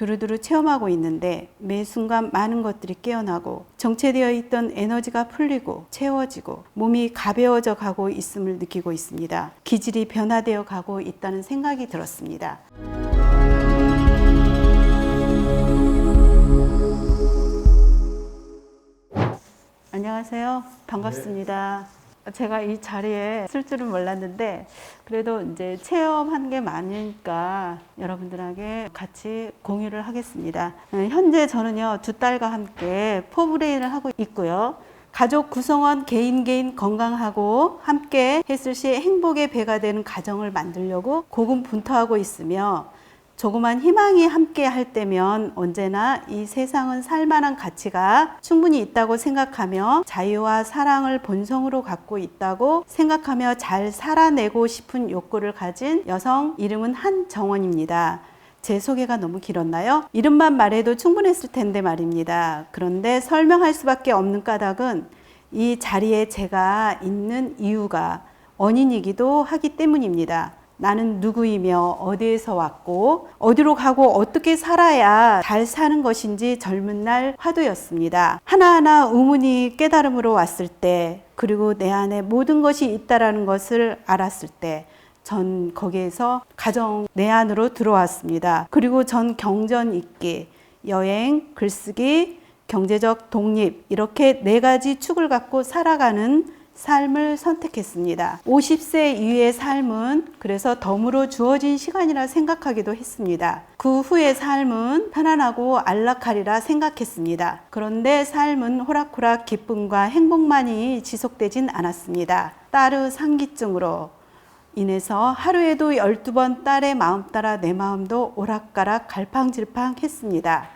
두루두루 체험하고 있는데 매 순간 많은 것들이 깨어나고 정체되어 있던 에너지가 풀리고 채워지고 몸이 가벼워져 가고 있음을 느끼고 있습니다. 기질이 변화되어 가고 있다는 생각이 들었습니다. 안녕하세요. 반갑습니다. 제가 이 자리에 쓸 줄은 몰랐는데 그래도 이제 체험한 게 많으니까 여러분들에게 같이 공유를 하겠습니다. 어, 현재 저는요 두 딸과 함께 포브레인을 하고 있고요. 가족 구성원 개인 개인 건강하고 함께 했을 시 행복의 배가 되는 가정을 만들려고 고군분투하고 있으며 조그만 희망이 함께 할 때면 언제나 이 세상은 살만한 가치가 충분히 있다고 생각하며 자유와 사랑을 본성으로 갖고 있다고 생각하며 잘 살아내고 싶은 욕구를 가진 여성 이름은 한정원입니다. 제 소개가 너무 길었나요? 이름만 말해도 충분했을 텐데 말입니다. 그런데 설명할 수밖에 없는 까닭은 이 자리에 제가 있는 이유가 원인이기도 하기 때문입니다. 나는 누구이며 어디에서 왔고 어디로 가고 어떻게 살아야 잘 사는 것인지 젊은 날 화두였습니다. 하나하나 의문이 깨달음으로 왔을 때 그리고 내 안에 모든 것이 있다라는 것을 알았을 때 전 거기에서 가정 내 안으로 들어왔습니다. 그리고 전 경전 읽기, 여행, 글쓰기, 경제적 독립 이렇게 네 가지 축을 갖고 살아가는 삶을 선택했습니다. 50세 이후의 삶은 그래서 덤으로 주어진 시간이라 생각하기도 했습니다. 그 후의 삶은 편안하고 안락하리라 생각했습니다. 그런데 삶은 호락호락 기쁨과 행복만이 지속되진 않았습니다. 딸의 상기증으로 인해서 하루에도 12번 딸의 마음 따라 내 마음도 오락가락 갈팡질팡 했습니다.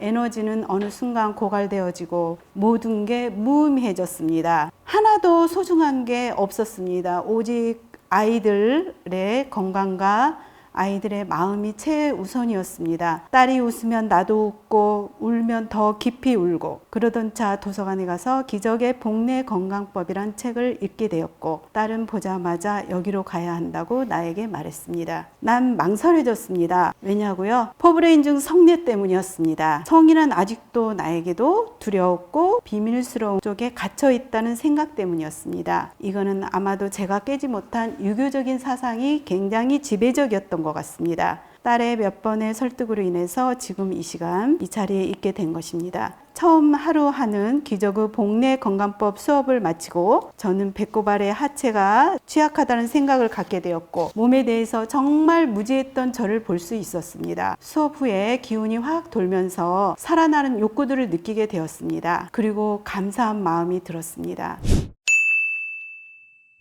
에너지는 어느 순간 고갈되어지고 모든 게 무의미해졌습니다. 하나도 소중한 게 없었습니다. 오직 아이들의 건강과 아이들의 마음이 최우선이었습니다. 딸이 웃으면 나도 웃고 울면 더 깊이 울고 그러던 차 도서관에 가서 기적의 복내 건강법이란 책을 읽게 되었고 딸은 보자마자 여기로 가야 한다고 나에게 말했습니다. 난 망설여졌습니다. 왜냐고요? 포브레인 중 성례 때문이었습니다. 성인은 아직도 나에게도 두려웠고 비밀스러운 쪽에 갇혀 있다는 생각 때문이었습니다. 이거는 아마도 제가 깨지 못한 유교적인 사상이 굉장히 지배적이었던 것 같습니다. 딸의 몇 번의 설득으로 인해서 지금 이 시간 이 자리에 있게 된 것입니다. 처음 하루 하는 기적의 복내 건강법 수업을 마치고 저는 배꼽아래 하체가 취약하다는 생각을 갖게 되었고 몸에 대해서 정말 무지했던 저를 볼 수 있었습니다. 수업 후에 기운이 확 돌면서 살아나는 욕구들을 느끼게 되었습니다. 그리고 감사한 마음이 들었습니다.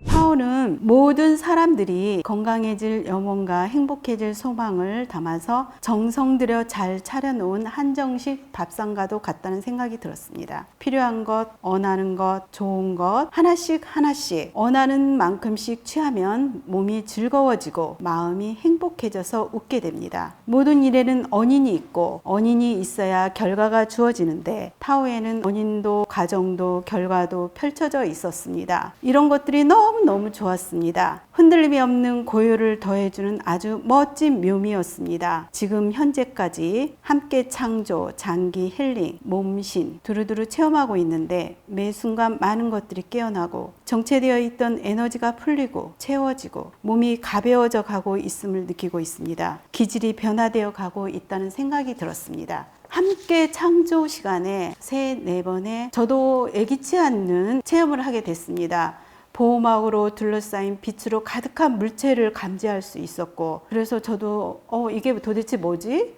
파워는 모든 사람들이 건강해질 염원과 행복해질 소망을 담아서 정성 들여 잘 차려놓은 한정식 밥상과도 같다는 생각이 들었습니다. 필요한 것, 원하는 것, 좋은 것 하나씩 하나씩 원하는 만큼씩 취하면 몸이 즐거워지고 마음이 행복해져서 웃게 됩니다. 모든 일에는 원인이 있고 원인이 있어야 결과가 주어지는데 타오에는 원인도 과정도 결과도 펼쳐져 있었습니다. 이런 것들이 너무 너무 좋았습니다. 흔들림이 없는 고요를 더해주는 아주 멋진 묘미였습니다. 지금 현재까지 함께 창조, 장기 힐링, 몸신 두루두루 체험하고 있는데 매 순간 많은 것들이 깨어나고 정체되어 있던 에너지가 풀리고 채워지고 몸이 가벼워져 가고 있음을 느끼고 있습니다. 기질이 변화되어 가고 있다는 생각이 들었습니다. 함께 창조 시간에 세 네 번의 저도 애기치 않는 체험을 하게 됐습니다. 보호막으로 둘러싸인 빛으로 가득한 물체를 감지할 수 있었고 그래서 저도 어 이게 도대체 뭐지?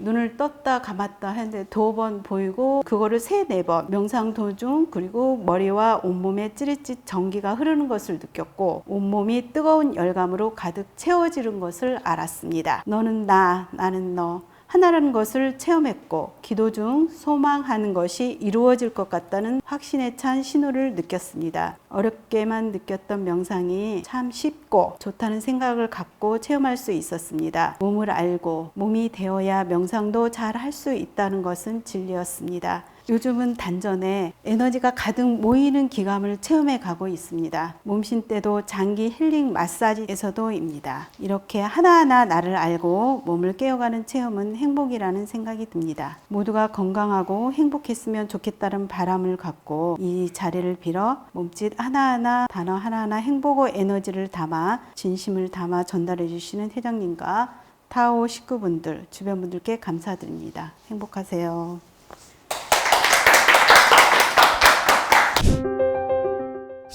눈을 떴다 감았다 했는데 두 번 보이고 그거를 세 네 번 명상 도중 그리고 머리와 온몸에 찌릿찌릿 전기가 흐르는 것을 느꼈고 온몸이 뜨거운 열감으로 가득 채워지는 것을 알았습니다. 너는 나, 나는 너. 하나라는 것을 체험했고 기도 중 소망하는 것이 이루어질 것 같다는 확신에 찬 신호를 느꼈습니다. 어렵게만 느꼈던 명상이 참 쉽고 좋다는 생각을 갖고 체험할 수 있었습니다. 몸을 알고 몸이 되어야 명상도 잘 할 수 있다는 것은 진리였습니다. 요즘은 단전에 에너지가 가득 모이는 기감을 체험해 가고 있습니다. 몸신 때도 장기 힐링 마사지에서도입니다. 이렇게 하나하나 나를 알고 몸을 깨어가는 체험은 행복이라는 생각이 듭니다. 모두가 건강하고 행복했으면 좋겠다는 바람을 갖고 이 자리를 빌어 몸짓 하나하나 단어 하나하나 행복의 에너지를 담아 진심을 담아 전달해 주시는 회장님과 타오 식구분들 주변 분들께 감사드립니다. 행복하세요.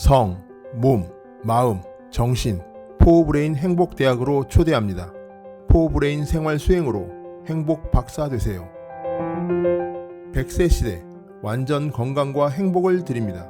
성, 몸, 마음, 정신, 포브레인 행복대학으로 초대합니다. 포브레인 생활 수행으로 행복 박사 되세요. 100세 시대 완전 건강과 행복을 드립니다.